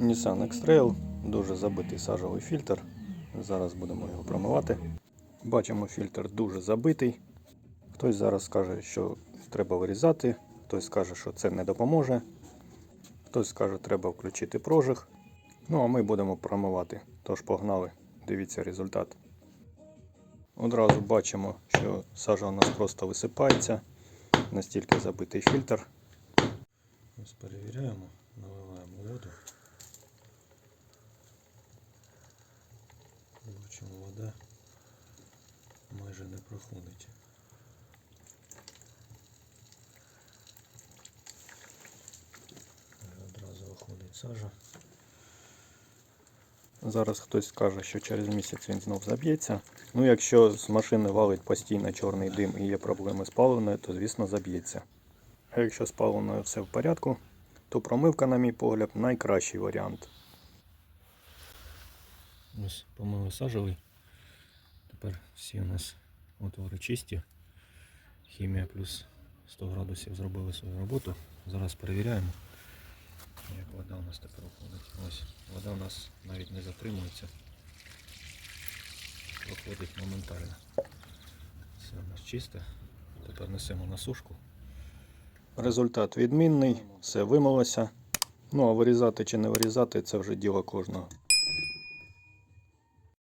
Nissan X-Trail, дуже забитий сажовий фільтр. Зараз будемо його промивати. Бачимо, фільтр дуже забитий. Хтось зараз скаже, що треба вирізати, хтось скаже, що це не допоможе. Хтось скаже, що треба включити прожиг. Ну а ми будемо промивати. Тож погнали, дивіться результат. Одразу бачимо, що сажа у нас просто висипається. Настільки забитий фільтр. Ось перевіряємо, наливаємо Бачимо, вода майже не проходить. Одразу виходить сажа. Зараз хтось скаже, що через місяць він знов заб'ється. Ну, якщо з машини валить постійно чорний дим і є проблеми з паливною, то звісно заб'ється. А якщо з паливною все в порядку, то промивка, на мій погляд, найкращий варіант. Помили сажевий. Тепер всі у нас отвори чисті. Хімія плюс 100 градусів зробили свою роботу. Зараз перевіряємо, як вода у нас тепер виходить. Ось вода у нас навіть не затримується. Виходить моментально. Все у нас чисте. Тепер несемо на сушку. Результат відмінний, все вимилося. Ну а вирізати чи не вирізати це вже діло кожного.